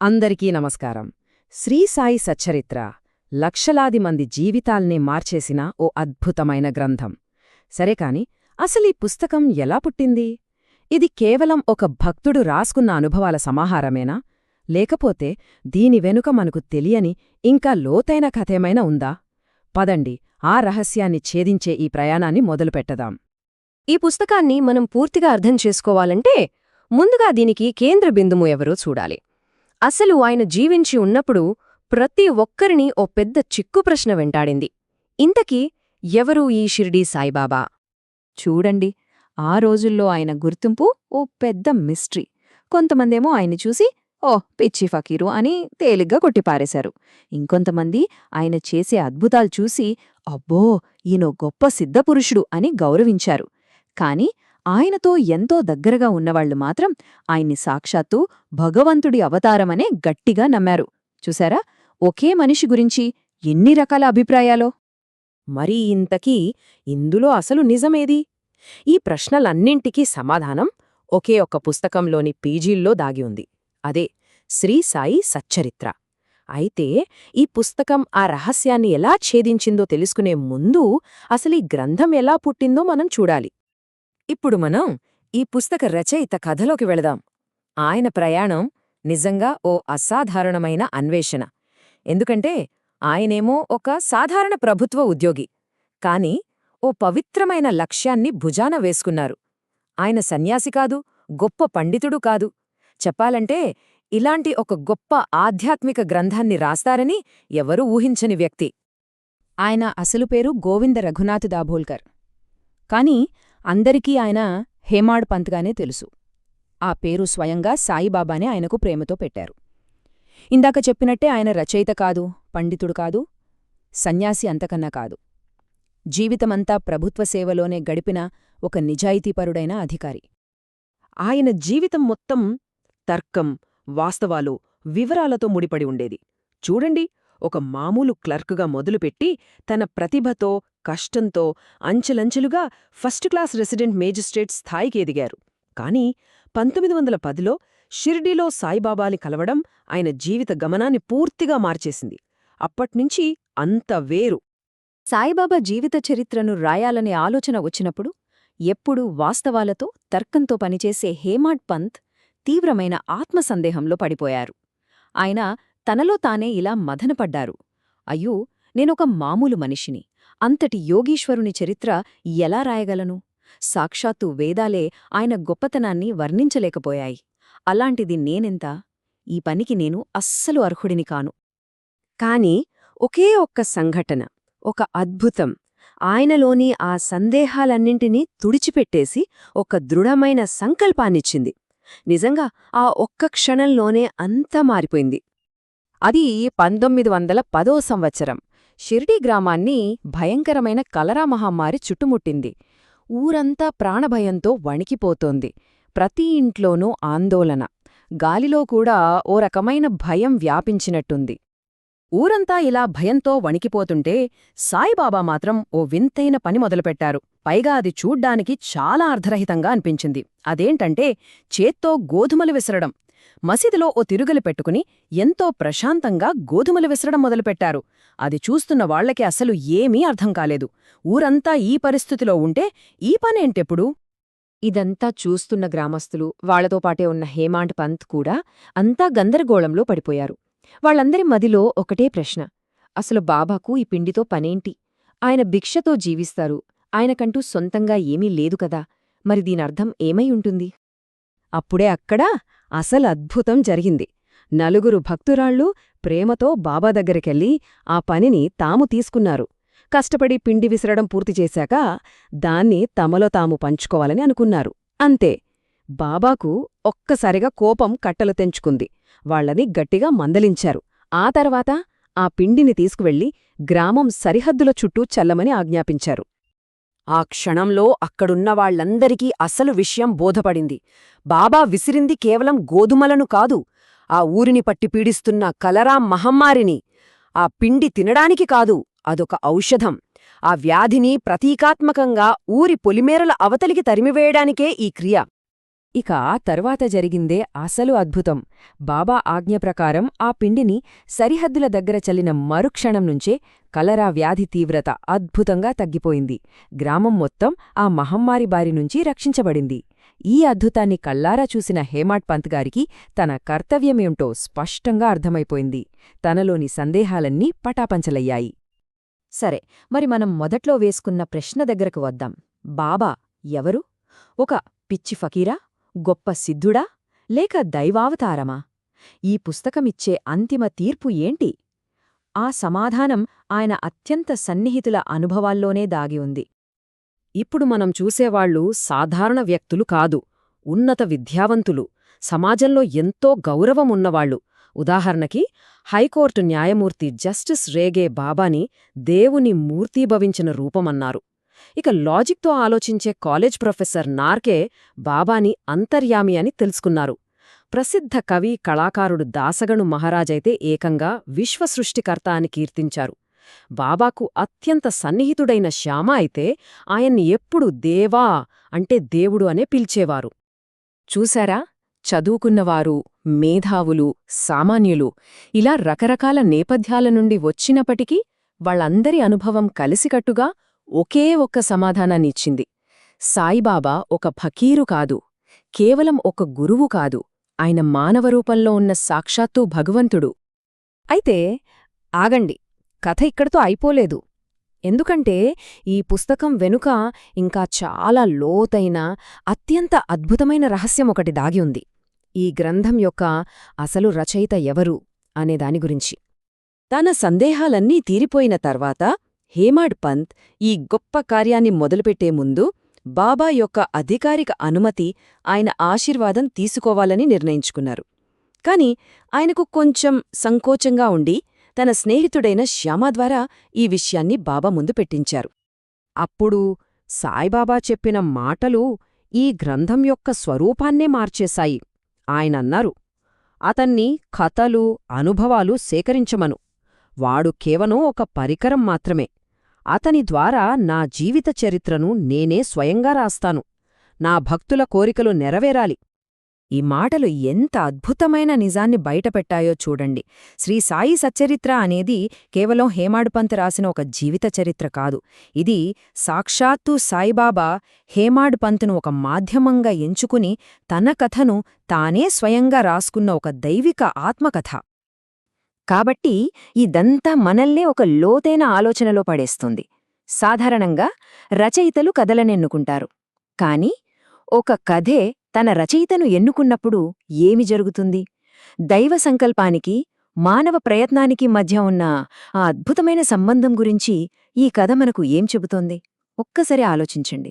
అందరికీ నమస్కారం. శ్రీ సాయి సచ్చరిత్ర లక్షలాది మంది జీవితాల్నే మార్చేసిన ఓ అద్భుతమైన గ్రంథం. సరే కాని అసలీ పుస్తకం ఎలా పుట్టింది? ఇది కేవలం ఒక భక్తుడు రాసుకున్న అనుభవాల సమాహారమేనా? లేకపోతే దీని వెనుక మనకు తెలియని ఇంకా లోతైన కథేమైనా ఉందా? పదండి ఆ రహస్యాన్ని ఛేదించే ఈ ప్రయాణాన్ని మొదలుపెట్టదాం. ఈ పుస్తకాన్ని మనం పూర్తిగా అర్థం చేసుకోవాలంటే ముందుగా దీనికి కేంద్ర బిందుము ఎవరో చూడాలి. అసలు ఆయన జీవించి ఉన్నప్పుడు ప్రతి ఒక్కరిని ఓ పెద్ద చిక్కు ప్రశ్న వెంటాడింది. ఇంతకీ ఎవరు ఈ షిర్డీ సాయిబాబా? చూడండి ఆ రోజుల్లో ఆయన గుర్తింపు ఓ పెద్ద మిస్ట్రీ. కొంతమందేమో ఆయన్ని చూసి ఓ పిచ్చి ఫకీరు అని తేలిగ్గా కొట్టిపారేశారు. ఇంకొంతమంది ఆయన చేసే అద్భుతాలు చూసి అబ్బో ఈయన గొప్ప సిద్ధపురుషుడు అని గౌరవించారు. కాని ఆయనతో ఎంతో దగ్గరగా ఉన్నవాళ్ళు మాత్రం ఆయన్ని సాక్షాత్తు భగవంతుడి అవతారమనే గట్టిగా నమ్మారు. చూశారా? ఒకే మనిషి గురించి ఎన్ని రకాల అభిప్రాయాలో? మరీ ఇంతకీ ఇందులో అసలు నిజమేది? ఈ ప్రశ్నలన్నింటికీ సమాధానం ఒకే ఒక్క పుస్తకంలోని పీజీల్లో దాగి ఉంది. అదే శ్రీ సాయి సచ్చరిత్ర. అయితే ఈ పుస్తకం ఆ రహస్యాన్ని ఎలా ఛేదించిందో తెలుసుకునే ముందు అసలీ గ్రంథం ఎలా పుట్టిందో మనం చూడాలి. ఇప్పుడు మనం ఈ పుస్తక రచయిత కథలోకి వెళదాం. ఆయన ప్రయాణం నిజంగా ఓ అసాధారణమైన అన్వేషణ. ఎందుకంటే ఆయనేమో ఒక సాధారణ ప్రభుత్వ ఉద్యోగి. కాని ఓ పవిత్రమైన లక్ష్యాన్ని భుజాన వేసుకున్నారు. ఆయన సన్యాసి కాదు గొప్ప పండితుడు కాదు. చెప్పాలంటే ఇలాంటి ఒక గొప్ప ఆధ్యాత్మిక గ్రంథాన్ని రాస్తారని ఎవరూ ఊహించని వ్యక్తి. ఆయన అసలు పేరు గోవింద రఘునాథ్ దాభోల్కర్. కాని అందరికీ ఆయన హేమాడ్ పంత్గానే తెలుసు. ఆ పేరు స్వయంగా సాయిబాబానే ఆయనకు ప్రేమతో పెట్టారు. ఇందాక చెప్పినట్టే ఆయన రచయిత కాదు పండితుడు కాదు సన్యాసి అంతకన్నా కాదు. జీవితమంతా ప్రభుత్వ సేవలోనే గడిపిన ఒక నిజాయితీపరుడైన అధికారి. ఆయన జీవితం మొత్తం తర్కం వాస్తవాలు వివరాలతో ముడిపడి ఉండేది. చూడండి ఒక మామూలు క్లర్కుగా మొదలుపెట్టి తన ప్రతిభతో కష్టంతో అంచెలంచెలుగా ఫస్ట్ క్లాస్ రెసిడెంట్ మేజిస్ట్రేట్ స్థాయికి ఎదిగారు. కాని పంతొమ్మిది వందల పదిలో షిర్డీలో సాయిబాబాని కలవడం ఆయన జీవిత గమనాన్ని పూర్తిగా మార్చేసింది. అప్పట్నుంచి అంత వేరు. సాయిబాబా జీవిత చరిత్రను రాయాలనే ఆలోచన వచ్చినప్పుడు ఎప్పుడూ వాస్తవాలతో తర్కంతో పనిచేసే హేమాడ్ పంత్ తీవ్రమైన ఆత్మసందేహంలో పడిపోయారు. ఆయన తనలో తానే ఇలా మదనపడ్డారు అయ్యో నేనొక మామూలు మనిషిని. అంతటి యోగీశ్వరుని చరిత్ర ఎలా రాయగలను? సాక్షాత్తు వేదాలే ఆయన గొప్పతనాన్ని వర్ణించలేకపోయాయి. అలాంటిది నేనెంత? ఈ పనికి నేను అస్సలు అర్హుడిని కాను. కాని ఒకే ఒక్క సంఘటన ఒక అద్భుతం ఆయనలోని ఆ సందేహాలన్నింటినీ తుడిచిపెట్టేసి ఒక దృఢమైన సంకల్పాన్నిచ్చింది. నిజంగా ఆ ఒక్క క్షణంలోనే అంతా మారిపోయింది. అది పంతొమ్మిది వందల పదో సంవత్సరం. షిర్డీ గ్రామాన్ని భయంకరమైన కలరా మహమ్మారి చుట్టుముట్టింది. ఊరంతా ప్రాణభయంతో వణికిపోతోంది. ప్రతి ఇంట్లోనూ ఆందోళన. గాలిలో కూడా ఓ రకమైన భయం వ్యాపించినట్టుంది. ఊరంతా ఇలా భయంతో వణికిపోతుంటే సాయిబాబా మాత్రం ఓ వింతైన పని మొదలుపెట్టారు. పైగా అది చూడ్డానికి చాలా అర్ధరహితంగా అనిపించింది. అదేంటంటే చేత్తో గోధుమలు విసరడం. మసీదులో ఓ తిరుగలి పెట్టుకుని ఎంతో ప్రశాంతంగా గోధుమలు విసరడం మొదలుపెట్టారు. అది చూస్తున్న వాళ్ళకి అసలు ఏమీ అర్థం కాలేదు. ఊరంతా ఈ పరిస్థితిలో ఉంటే ఈ పనేంటెప్పుడు? ఇదంతా చూస్తున్న గ్రామస్తులు వాళ్ళతో పాటే ఉన్న హేమాండ్ పంత్ కూడా అంతా గందరగోళంలో పడిపోయారు. వాళ్ళందరి మదిలో ఒకటే ప్రశ్న. అసలు బాబాకు ఈ పిండితో పనేంటి? ఆయన భిక్షతో జీవిస్తారు. ఆయనకంటూ సొంతంగా ఏమీ లేదు కదా. మరి దీనర్థం ఏమై ఉంటుంది? అప్పుడే అక్కడ అసలు అద్భుతం జరిగింది. నలుగురు భక్తురాళ్ళు ప్రేమతో బాబా దగ్గరికెళ్ళి ఆ పనిని తాము తీసుకున్నారు. కష్టపడి పిండి విసరడం పూర్తి చేశాక దాన్ని తమలో తాము పంచుకోవాలని అనుకున్నారు. అంతే బాబాకు ఒక్కసారిగా కోపం కట్టలు తెంచుకుంది. వాళ్ళని గట్టిగా మందలించారు. ఆ తర్వాత ఆ పిండిని తీసుకువెళ్ళి గ్రామం సరిహద్దుల చుట్టూ చల్లమని ఆజ్ఞాపించారు. ఆ క్షణంలో అక్కడున్న వాళ్ళందరికీ అసలు విషయం బోధపడింది. బాబా విసిరింది కేవలం గోధుమలను కాదు ఆ ఊరిని పట్టి పీడిస్తున్న కలరా మహమ్మారిని. ఆ పిండి తినడానికి కాదు అదొక ఔషధం. ఆ వ్యాధిని ప్రతీకాత్మకంగా ఊరి పొలిమేరల అవతలికి తరిమివేయడానికే ఈ క్రియ. ఇక ఆ తర్వాత జరిగిందే అసలు అద్భుతం. బాబా ఆజ్ఞ ప్రకారం ఆ పిండిని సరిహద్దుల దగ్గర చల్లిన మరుక్షణం నుంచే కలరా వ్యాధి తీవ్రత అద్భుతంగా తగ్గిపోయింది. గ్రామం మొత్తం ఆ మహమ్మారి బారి నుంచి రక్షించబడింది. ఈ అద్భుతాన్ని కల్లారా చూసిన హేమాట్ పంత్ గారికి తన కర్తవ్యమేంటో స్పష్టంగా అర్థమైపోయింది. తనలోని సందేహాలన్నీ పటాపంచలయ్యాయి. సరే మరి మనం మొదట్లో వేసుకున్న ప్రశ్న దగ్గరకు వద్దాం. బాబా ఎవరు? ఒక పిచ్చి ఫకీరా? గొప్ప సిద్ధుడా లేక దైవావతారమా? ఈ పుస్తకమిచ్చే అంతిమ తీర్పు ఏంటి? ఆ సమాధానం ఆయన అత్యంత సన్నిహితుల అనుభవాల్లోనే దాగి ఉంది. ఇప్పుడు మనం చూసేవాళ్ళు సాధారణ వ్యక్తులు కాదు ఉన్నత విద్యావంతులు సమాజంలో ఎంతో గౌరవమున్నవాళ్ళు ఉదాహరణకి హైకోర్టు న్యాయమూర్తి జస్టిస్ రేగే బాబాని దేవుని మూర్తీభవించిన రూపమన్నారు. ఇక లాజిక్తో ఆలోచించే కాలేజ్ ప్రొఫెసర్ నార్కే బాబాని అంతర్యామి అని తెలుసుకున్నారు. ప్రసిద్ధ కవి కళాకారుడు దాసగణు మహారాజైతే ఏకంగా విశ్వసృష్టికర్త అని కీర్తించారు. బాబాకు అత్యంత సన్నిహితుడైన శ్యామ అయితే ఆయన్ని ఎప్పుడు దేవా అంటే దేవుడు అనే పిలిచేవారు. చూశారా? చదువుకున్నవారు మేధావులు సామాన్యులు ఇలా రకరకాల నేపథ్యాల నుండి వచ్చినప్పటికీ వాళ్ళందరి అనుభవం కలిసికట్టుగా ఒకే ఒక్క సమాధానాన్నిచ్చింది. సాయిబాబా ఒక ఫకీరు కాదు కేవలం ఒక గురువు కాదు ఆయన మానవ రూపంలో ఉన్న సాక్షాత్తు భగవంతుడు. అయితే ఆగండి కథ ఇక్కడితో అయిపోలేదు. ఎందుకంటే ఈ పుస్తకం వెనుక ఇంకా చాలా లోతైన అత్యంత అద్భుతమైన రహస్యం ఒకటి దాగి ఉంది. ఈ గ్రంథం యొక్క అసలు రచయిత ఎవరు అనేదాని గురించి. తన సందేహాలన్నీ తీరిపోయిన తర్వాత హేమాడ్ పంత్ ఈ గొప్ప కార్యాన్ని మొదలుపెట్టే ముందు బాబా యొక్క అధికారిక అనుమతి ఆయన ఆశీర్వాదం తీసుకోవాలని నిర్ణయించుకున్నారు. కాని ఆయనకు కొంచెం సంకోచంగా ఉండి తన స్నేహితుడైన శ్యామ ద్వారా ఈ విషయాన్ని బాబా ముందు పెట్టించారు. అప్పుడు సాయిబాబా చెప్పిన మాటలు ఈ గ్రంథం యొక్క స్వరూపాన్నే మార్చేశాయి. ఆయనన్నారు అతన్ని కథలు అనుభవాలు సేకరించమను. వాడు కేవలం ఒక పరికరం మాత్రమే. అతని ద్వారా నా జీవిత చరిత్రను నేనే స్వయంగా రాస్తాను. నా భక్తుల కోరికలు నెరవేరాలి. ఈ మాటలు ఎంత అద్భుతమైన నిజాన్ని బయటపెట్టాయో చూడండి. శ్రీ సాయి సచ్చరిత్ర అనేది కేవలం హేమాడ్పంత్ రాసిన ఒక జీవిత చరిత్ర కాదు. ఇది సాక్షాత్తు సాయిబాబా హేమాడ్పంత్ను ఒక మాధ్యమంగా ఎంచుకుని తన కథను తానే స్వయంగా రాసుకున్న ఒక దైవిక ఆత్మకథ. కాబట్టి ఇదంతా మనల్నే ఒక లోతైన ఆలోచనలో పడేస్తుంది. సాధారణంగా రచయితలు కథలనెన్నుకుంటారు. కాని ఒక కథే తన రచయితను ఎన్నుకున్నప్పుడు ఏమి జరుగుతుంది? దైవ సంకల్పానికి మానవ ప్రయత్నానికి మధ్య ఉన్న ఆ అద్భుతమైన సంబంధం గురించి ఈ కథ మనకు ఏం చెబుతోంది? ఒక్కసారి ఆలోచించండి.